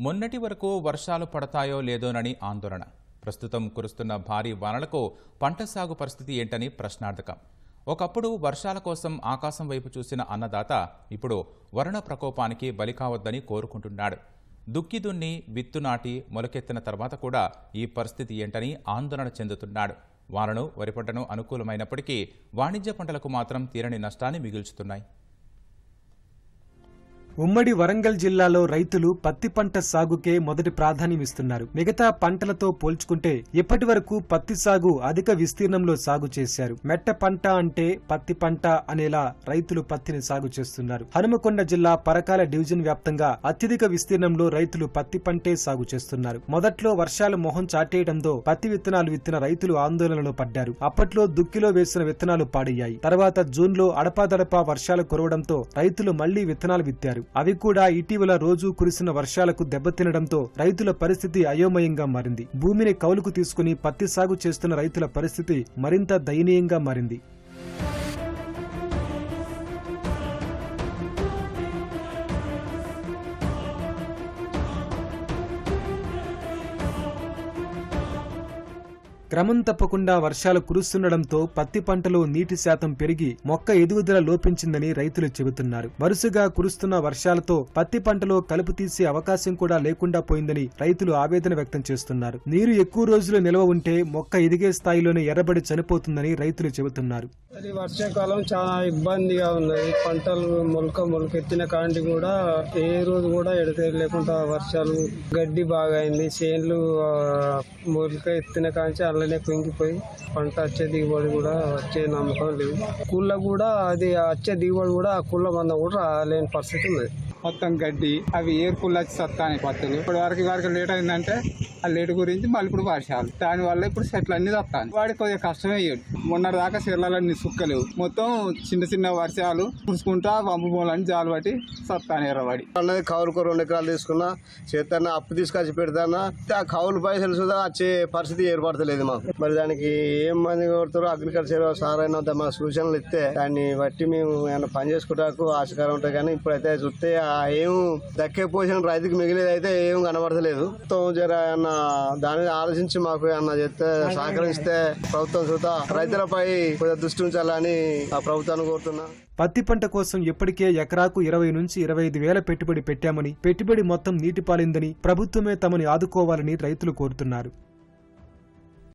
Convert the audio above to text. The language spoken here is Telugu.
మొన్నటి వరకు వర్షాలు పడతాయో లేదోనని ఆందోళన. ప్రస్తుతం కురుస్తున్న భారీ వానలకు పంట సాగు పరిస్థితి ఏంటని ప్రశ్నార్థకం. ఒకప్పుడు వర్షాల కోసం ఆకాశం వైపు చూసిన అన్నదాత ఇప్పుడు వరుణ ప్రకోపానికి బలి కావద్దని కోరుకుంటున్నాడు. దుక్కి దున్ని విత్తు నాటి మొలకెత్తిన తర్వాత కూడా ఈ పరిస్థితి ఏంటని ఆందోళన చెందుతున్నాడు. వానను వరి పంటను అనుకూలమైనప్పటికీ వాణిజ్య పంటలకు మాత్రం తీరని నష్టాన్ని మిగుల్చుతున్నాయి. ఉమ్మడి వరంగల్ జిల్లాలో రైతులు పత్తి పంట సాగుకే మొదటి ప్రాధాన్యమిస్తున్నారు. మిగతా పంటలతో పోల్చుకుంటే ఇప్పటి వరకు పత్తి సాగు అధిక విస్తీర్ణంలో సాగు చేశారు. మెట్ట పంట అంటే పత్తి పంట అనేలా రైతులు పత్తిని సాగు చేస్తున్నారు. హనుమకొండ జిల్లా పరకాల డివిజన్ వ్యాప్తంగా అత్యధిక విస్తీర్ణంలో రైతులు పత్తి పంటే సాగు చేస్తున్నారు. మొదట్లో వర్షాలు మొహం చాటేయడంతో పత్తి విత్తనాలు విత్తిన రైతులు ఆందోళనలో పడ్డారు. అప్పట్లో దుక్కిలో వేసిన విత్తనాలు పాడయ్యాయి. తర్వాత జూన్లో అడపాదడపా వర్షాలు కురవడంతో రైతులు మళ్ళీ విత్తనాలు విత్తారు. అవి కూడా ఇటీవల రోజు కురిసిన వర్షాలకు దెబ్బతినడంతో రైతుల పరిస్థితి అయోమయంగా మారింది. భూమిని కౌలుకు తీసుకుని పత్తి సాగు చేస్తున్న రైతుల పరిస్థితి మరింత దయనీయంగా మారింది. క్రమం తప్పకుండా వర్షాలు కురుస్తుండటంతో పత్తి పంటలో నీటి శాతం పెరిగి మొక్క ఎదుగుదల లోపించిందని రైతులు చెబుతున్నారు. వరుసగా కురుస్తున్న వర్షాలతో పత్తి పంటలో కలుపు తీసే అవకాశం కూడా లేకుండా పోయిందని రైతులు ఆవేదన వ్యక్తం చేస్తున్నారు. నీరు ఎక్కువ రోజులు నిల్వ ఉంటే మొక్క ఎదిగే స్థాయిలోనే ఎర్రబడి చనిపోతుందని రైతులు చెబుతున్నారు. వర్షాకాలం చాలా ఇబ్బందిగా ఉన్నది. పంటలు మొలక మొలకెత్తిన కాంటి కూడా ఏ రోజు కూడా ఎడతెరి లేకుండా వర్షాలు గడ్డి బాగా అయింది చేన్లు మొలక ఎత్తిన కాంచి అల్లనే కుంగిపోయి పంట వచ్చే దిగుబడి కూడా వచ్చే నమ్మకం లేదు. కుళ్ళ కూడా అది వచ్చే దిగుబడి కూడా ఆ కుళ్ళ మంద కూడా రాలేని పరిస్థితి ఉన్నది. మొత్తం గడ్డి అవి ఏర్పులు వచ్చి సత్తాయి పత్తులు ఇప్పుడు వరకు వరకు లేట్ అయిందంటే ఆ లేట్ గురించి మళ్ళీ ఇప్పుడు వర్షాలు దాని వల్ల ఇప్పుడు చెట్లు అన్ని తత్తాను వాడికి కొద్దిగా కష్టమే అయ్యాడు మొన్న దాకా చెర్లన్నీ సుక్కలేవు. మొత్తం చిన్న చిన్న వర్షాలు కురుచుకుంటా వంపు మూలని జాలు పట్టి సత్తాను ఎర్రవాడి అన్నది కౌలుకు రెండు ఎకరాలు తీసుకున్నా చేతన్నా అప్పు తీసుకొచ్చి పెడతానా ఆ కౌలు పైసలు సుధా వచ్చే పరిస్థితి ఏర్పడతలేదు మాకు మరి దానికి ఏం మంది కొడతారో అగ్రికల్చర్ సార్ అయినంత మా సూచనలు ఇస్తే దాన్ని బట్టి మేము ఏమైనా పని చేసుకుంటాకు ఆశకారం ఉంటాయి. కానీ ఇప్పుడైతే చూస్తే ఆ ఏం దక్కే పోసిన రైతుకి మిగిలేదు అయితే ఏం కనబడతలేదు. మొత్తం జర అన్న దాని మీద ఆలోచించి మాకు ఏమన్నా చెప్తే సహకరిస్తే ప్రభుత్వం చూత రైతులపై కొద్దిగా దృష్టి ఉంచాలని ఆ ప్రభుత్వాన్ని కోరుతున్నా. పత్తి పంట కోసం ఇప్పటికే ఎకరాకు ఇరవై నుంచి ఇరవై ఐదు వేల పెట్టుబడి పెట్టామని పెట్టుబడి మొత్తం నీటిపాలిందని ప్రభుత్వమే తమని ఆదుకోవాలని రైతులు కోరుతున్నారు.